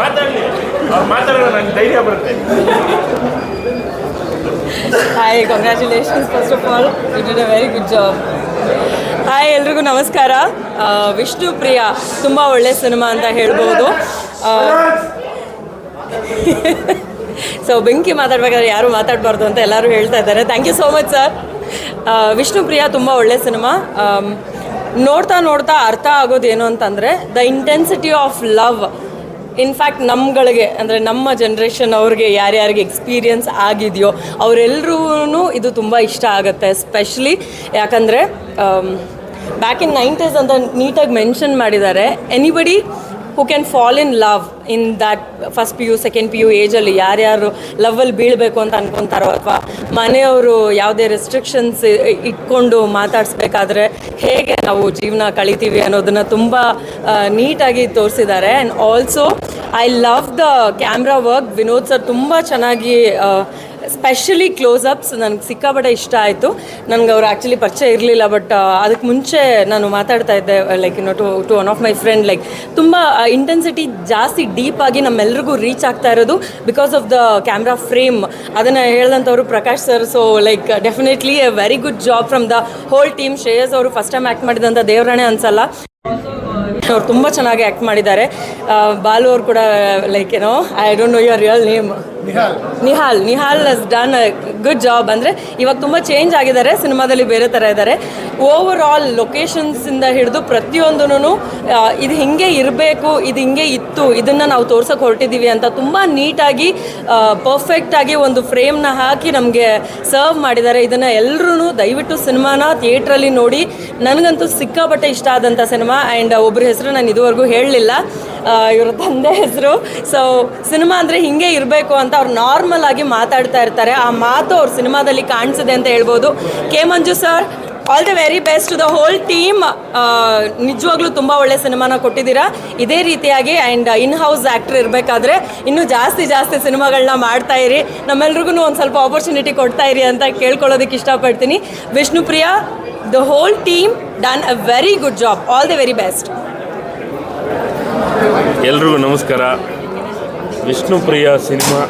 ಮಾತಾಡಲಿ ಧೈರ್ಯ ಬರುತ್ತೆ hi congratulations first of all you did a very good job hi ಎಲ್ರಿಗೂ ನಮಸ್ಕಾರ. ವಿಷ್ಣು ಪ್ರಿಯ, ತುಂಬ ಒಳ್ಳೆ ಸಿನಿಮಾ ಅಂತ ಹೇಳ್ಬೋದು. ಸೊ ಬೆಂಕಿ ಮಾತಾಡ್ಬೇಕಾದ್ರೆ ಯಾರು ಮಾತಾಡಬಾರ್ದು ಅಂತ ಎಲ್ಲರೂ ಹೇಳ್ತಾ ಇದ್ದಾರೆ. Thank you so much sir Vishnu Priya, ತುಂಬ ಒಳ್ಳೆ ಸಿನಿಮಾ. ನೋಡ್ತಾ ನೋಡ್ತಾ ಅರ್ಥ ಆಗೋದೇನು ಅಂತಂದರೆ the intensity of love in fact ನಮ್ಗಳಿಗೆ, ಅಂದರೆ ನಮ್ಮ ಜನ್ರೇಷನ್ ಅವ್ರಿಗೆ ಯಾರ್ಯಾರಿಗೆ ಎಕ್ಸ್ಪೀರಿಯನ್ಸ್ ಆಗಿದೆಯೋ ಅವರೆಲ್ಲರೂ ಇದು ತುಂಬ ಇಷ್ಟ ಆಗುತ್ತೆ ಸ್ಪೆಷಲಿ ಯಾಕಂದರೆ ಬ್ಯಾಕ್ ಇನ್ ನೈಂಟೀಸ್ ಅಂತ ನೀಟಾಗಿ ಮೆನ್ಷನ್ ಮಾಡಿದ್ದಾರೆ anybody who can fall in love in that first P U second P U ಏಜಲ್ಲಿ ಯಾರ್ಯಾರು ಲವ್ವಲ್ಲಿ ಬೀಳಬೇಕು ಅಂತ ಅನ್ಕೊತಾರೋ ಅಥವಾ ಮನೆಯವರು ಯಾವುದೇ ರೆಸ್ಟ್ರಿಕ್ಷನ್ಸ್ ಇಟ್ಕೊಂಡು ಮಾತಾಡಿಸ್ಬೇಕಾದ್ರೆ ಹೇಗೆ ನಾವು ಜೀವನ ಕಳಿತೀವಿ ಅನ್ನೋದನ್ನು ತುಂಬ ನೀಟಾಗಿ ತೋರಿಸಿದ್ದಾರೆ. And also I love the camera work Vinod sir ತುಂಬ ಚೆನ್ನಾಗಿ ಸ್ಪೆಷಲಿ ಕ್ಲೋಸ್ ಅಪ್ಸ್ ನನಗೆ ಸಿಕ್ಕಾಪಟ್ಟೆ ಇಷ್ಟ ಆಯಿತು. ನನಗೆ ಅವ್ರು ಆ್ಯಕ್ಚುಲಿ ಪರಿಚಯ ಇರಲಿಲ್ಲ ಬಟ್ ಅದಕ್ಕೆ ಮುಂಚೆ ನಾನು ಮಾತಾಡ್ತಾ ಇದ್ದೆ ಲೈಕ್ ಇನ್ನು to to one of my friend like ತುಂಬ ಇಂಟೆನ್ಸಿಟಿ ಜಾಸ್ತಿ ಡೀಪ್ ಆಗಿ ನಮ್ಮೆಲ್ರಿಗೂ ರೀಚ್ ಆಗ್ತಾ ಇರೋದು because of the camera frame ಅದನ್ನು ಹೇಳಿದಂಥವ್ರು Prakash sir so like definitely a very good job from the whole team Shreyas ಅವರು ಫಸ್ಟ್ ಟೈಮ್ ಆ್ಯಕ್ಟ್ ಮಾಡಿದಂಥ ದೇವರಾಣೆ ಅನ್ಸಲ್ಲ. ಅವ್ರು ತುಂಬ ಚೆನ್ನಾಗಿ ಆ್ಯಕ್ಟ್ ಮಾಡಿದ್ದಾರೆ. ಬಾಲು ಅವ್ರು ಕೂಡ ಲೈಕ್ ಏನೋ I don't know your real name Nihal. Nihal. Has done good job ಅಂದರೆ ಇವಾಗ ತುಂಬ ಚೇಂಜ್ ಆಗಿದ್ದಾರೆ. ಸಿನಿಮಾದಲ್ಲಿ ಬೇರೆ ಥರ ಇದ್ದಾರೆ. ಓವರ್ ಆಲ್ ಲೊಕೇಶನ್ಸಿಂದ ಹಿಡಿದು ಪ್ರತಿಯೊಂದೂ ಇದು ಹಿಂಗೆ ಇರಬೇಕು, ಇದು ಹಿಂಗೆ ಇತ್ತು, ಇದನ್ನು ನಾವು ತೋರ್ಸೋಕೆ ಹೊರಟಿದ್ದೀವಿ ಅಂತ ತುಂಬ ನೀಟಾಗಿ ಪರ್ಫೆಕ್ಟಾಗಿ ಒಂದು ಫ್ರೇಮ್ನ ಹಾಕಿ ನಮಗೆ ಸರ್ವ್ ಮಾಡಿದ್ದಾರೆ. ಇದನ್ನು ಎಲ್ಲರೂ ದಯವಿಟ್ಟು ಸಿನಿಮಾನ ಥಿಯೇಟ್ರಲ್ಲಿ ನೋಡಿ. ನನಗಂತೂ ಸಿಕ್ಕಾಪಟ್ಟೆ ಇಷ್ಟ ಆದಂಥ ಸಿನಿಮಾ. ಆ್ಯಂಡ್ ಒಬ್ಬರ ಹೆಸರು ನಾನು ಇದುವರೆಗೂ ಹೇಳಲಿಲ್ಲ. ಇವರ ತಂದೆ ಹೆಸರು. ಸೊ ಸಿನಿಮಾ ಅಂದರೆ ಹಿಂಗೆ ಇರಬೇಕು ಅಂತ ಅವ್ರು ನಾರ್ಮಲ್ ಆಗಿ ಮಾತಾಡ್ತಾ ಇರ್ತಾರೆ. ಆ ಮಾತು ಅವ್ರ ಸಿನಿಮಾದಲ್ಲಿ ಕಾಣಿಸಿದೆ ಅಂತ ಹೇಳ್ಬೋದು. K Manju sir all the very best to the whole team ನಿಜವಾಗ್ಲೂ ತುಂಬ ಒಳ್ಳೆ ಸಿನಿಮಾನ ಕೊಟ್ಟಿದ್ದೀರಾ. ಇದೇ ರೀತಿಯಾಗಿ ಆ್ಯಂಡ್ ಇನ್ ಹೌಸ್ ಆ್ಯಕ್ಟ್ರ್ ಇರಬೇಕಾದ್ರೆ ಇನ್ನೂ ಜಾಸ್ತಿ ಜಾಸ್ತಿ ಸಿನಿಮಾಗಳನ್ನ ಮಾಡ್ತಾ ಇರಿ. ನಮ್ಮೆಲ್ರಿಗೂ ಒಂದು ಸ್ವಲ್ಪ ಆಪರ್ಚುನಿಟಿ ಕೊಡ್ತಾ ಇರಿ ಅಂತ ಕೇಳ್ಕೊಳ್ಳೋದಕ್ಕೆ ಇಷ್ಟಪಡ್ತೀನಿ. Vishnupriya the whole team done a very good job all the very best ಎಲ್ರಿಗೂ ನಮಸ್ಕಾರ. ವಿಷ್ಣುಪ್ರಿಯ ಸಿನಿಮಾ.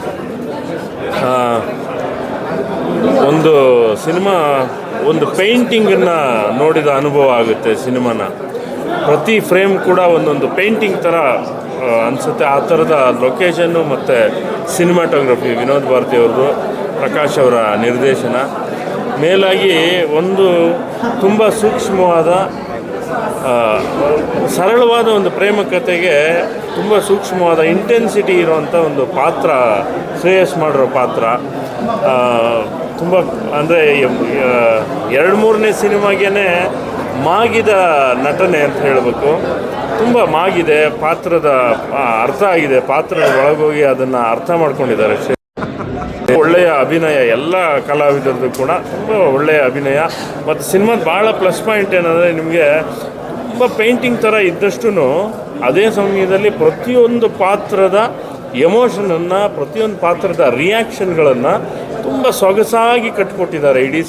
ಒಂದು ಸಿನಿಮಾ, ಒಂದು ಪೇಂಟಿಂಗನ್ನು ನೋಡಿದ ಅನುಭವ ಆಗುತ್ತೆ ಸಿನಿಮಾನ. ಪ್ರತಿ ಫ್ರೇಮ್ ಕೂಡ ಒಂದೊಂದು ಪೇಂಟಿಂಗ್ ಥರ ಅನಿಸುತ್ತೆ. ಆ ಥರದ ಲೊಕೇಶನ್ನು ಮತ್ತು ಸಿನಿಮಾಟೋಗ್ರಫಿ ವಿನೋದ್ ಭಾರತಿ ಅವ್ರದ್ದು, ಪ್ರಕಾಶ್ ಅವರ ನಿರ್ದೇಶನ. ಮೇಲಾಗಿ ಒಂದು ತುಂಬ ಸೂಕ್ಷ್ಮವಾದ ಸರಳವಾದ ಒಂದು ಪ್ರೇಮ ಕಥೆಗೆ ತುಂಬ ಸೂಕ್ಷ್ಮವಾದ ಇಂಟೆನ್ಸಿಟಿ ಇರುವಂಥ ಒಂದು ಪಾತ್ರ, ಶ್ರೇಯಸ್ ಮಾಡಿರೋ ಪಾತ್ರ. ತುಂಬ ಅಂದರೆ ಎರಡು ಮೂರನೇ ಸಿನಿಮಾಗೇ ಮಾಗಿದ ನಟನೆ ಅಂತ ಹೇಳಬೇಕು. ತುಂಬ ಮಾಗಿದೆ, ಪಾತ್ರದ ಅರ್ಥ ಆಗಿದೆ, ಪಾತ್ರದ ಒಳಗೋಗಿ ಅದನ್ನು ಅರ್ಥ ಮಾಡ್ಕೊಂಡಿದ್ದಾರೆ ಒಳ್ಳೆಯ ಅಭಿನಯ ಎಲ್ಲ ಕಲಾವಿದರದ್ದು ಕೂಡ ತುಂಬ ಒಳ್ಳೆಯ ಅಭಿನಯ. ಮತ್ತು ಸಿನಿಮಾದ ಭಾಳ ಪ್ಲಸ್ ಪಾಯಿಂಟ್ ಏನಂದರೆ ನಿಮಗೆ ತುಂಬ ಪೇಂಟಿಂಗ್ ಥರ ಇದ್ದಷ್ಟು ಅದೇ ಸಮಯದಲ್ಲಿ ಪ್ರತಿಯೊಂದು ಪಾತ್ರದ ಎಮೋಷನನ್ನು ಪ್ರತಿಯೊಂದು ಪಾತ್ರದ ರಿಯಾಕ್ಷನ್ಗಳನ್ನು ತುಂಬ ಸೊಗಸಾಗಿ ಕಟ್ಕೊಟ್ಟಿದ್ದಾರೆ. ಇಡೀ